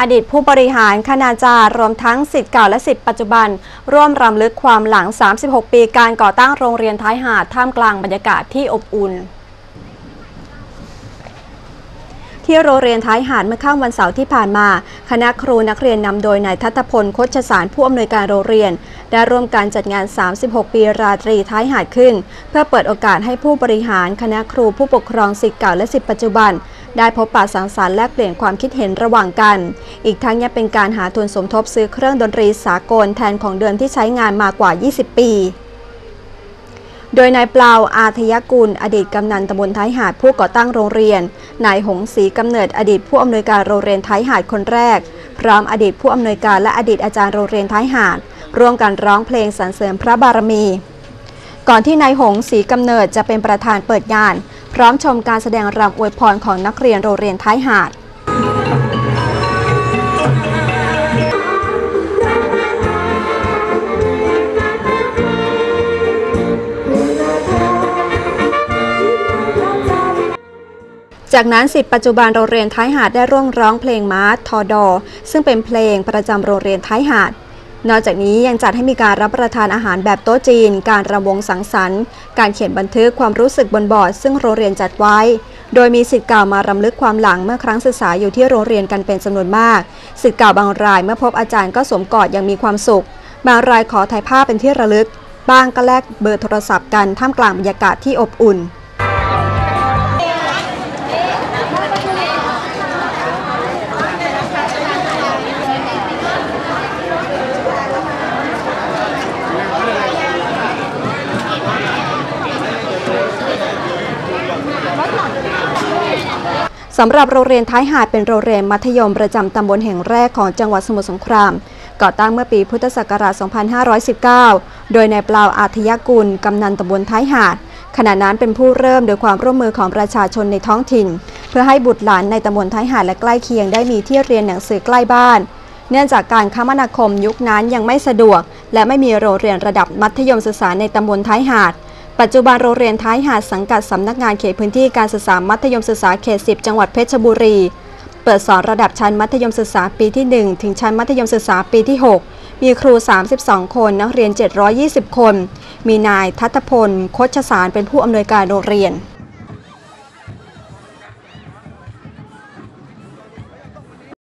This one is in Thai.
อดีตผู้บริหารคณาจารย์รวมทั้งสิทธิ์เก่าและสิทธิ์ปัจจุบัน ร่วมรำลึกความหลัง 36 ปีการก่อตั้งโรงเรียนท้ายหาดท่ามกลางบรรยากาศที่อบอุ่นที่โรงเรียนท้ายหาดเมื่อค่ำวันเสาร์ที่ผ่านมา คณะครูนักเรียนนำโดยนายทัตพลโคชสารผู้อำนวยการโรงเรียน ได้ร่วมการจัดงาน 36 ปีราตรีท้ายหาดขึ้น เพื่อเปิดโอกาสให้ผู้บริหารคณะครูผู้ปกครองสิทธิ์เก่าและสิทธิ์ปัจจุบัน ได้พบปะสังสรรค์แลกเปลี่ยนความคิดเห็นระหว่างกัน อีกทั้งยังเป็นการหาทุนสมทบซื้อเครื่องดนตรีสากลแทนของเดิมที่ใช้งานมากว่า 20 ปีโดยนายเปล่าอาทยกุล อดีตกำนันตำบลท้ายหาดผู้ก่อตั้งโรงเรียน นายหงศรีกำเนิดอดีตผู้อำนวยการโรงเรียนท้ายหาดคนแรก พร้อมอดีตผู้อำนวยการและอดีตอาจารย์โรงเรียนท้ายหาด ร่วมกันร้องเพลงสรรเสริญพระบารมี ก่อนที่นายหงศรีกำเนิดจะเป็นประธานเปิดงาน พร้อมชมการแสดงรำอวยพรของนักเรียนโรงเรียนท้ายหาดจากนั้นสิทธิ์ปัจจุบันโรงเรียนท้ายหาดได้ร่วมร้องเพลงมาร์ทอดอ ซึ่งเป็นเพลงประจำโรงเรียนท้ายหาด นอกจากนี้ยังจัดให้มีการรับประทานอาหารแบบโต๊ะจีน การรำวงสังสรรค์ การเขียนบันทึกความรู้สึกบนบอร์ด ซึ่งโรงเรียนจัดไว้ โดยมีสิทธิ์เก่ามารำลึกความหลังเมื่อครั้งศึกษาอยู่ที่โรงเรียนกันเป็นจำนวนมากสิทธิ์เก่าบางรายเมื่อพบอาจารย์ก็สวมกอดอย่างมีความสุข บางรายขอถ่ายภาพเป็นที่ระลึก บ้างก็แลกเบอร์โทรศัพท์กันท่ามกลางบรรยากาศที่อบอุ่น สำหรับโรงเรียนท้ายหาดเป็นโรงเรียนมัธยมประจำตำบลแห่งแรกของจังหวัดสมุทรสงคราม ก่อตั้งเมื่อปีพุทธศักราช 2519 โดยนายเปล่าอาทยกุลกำนันตำบลท้ายหาด ขณะนั้นเป็นผู้เริ่มโดยความร่วมมือของประชาชนในท้องถิ่น เพื่อให้บุตรหลานในตำบลท้ายหาดและใกล้เคียงได้มีที่เรียนหนังสือใกล้บ้าน เนื่องจากการคมนาคมยุคนั้นยังไม่สะดวก และไม่มีโรงเรียนระดับมัธยมศึกษาในตำบลท้ายหาด ปัจจุบันโรงเรียนท้ายหาดสังกัดสำนักงานเขตพื้นที่การศึกษามัธยมศึกษาเขต 10 จังหวัดเพชรบุรี เปิดสอนระดับชั้นมัธยมศึกษาปีที่ 1 ถึงชั้นมัธยมศึกษาปีที่ 6 มีครู 32 คนนักเรียน 720 คน มีนายทัตพลโคชสารเป็นผู้อำนวยการโรงเรียน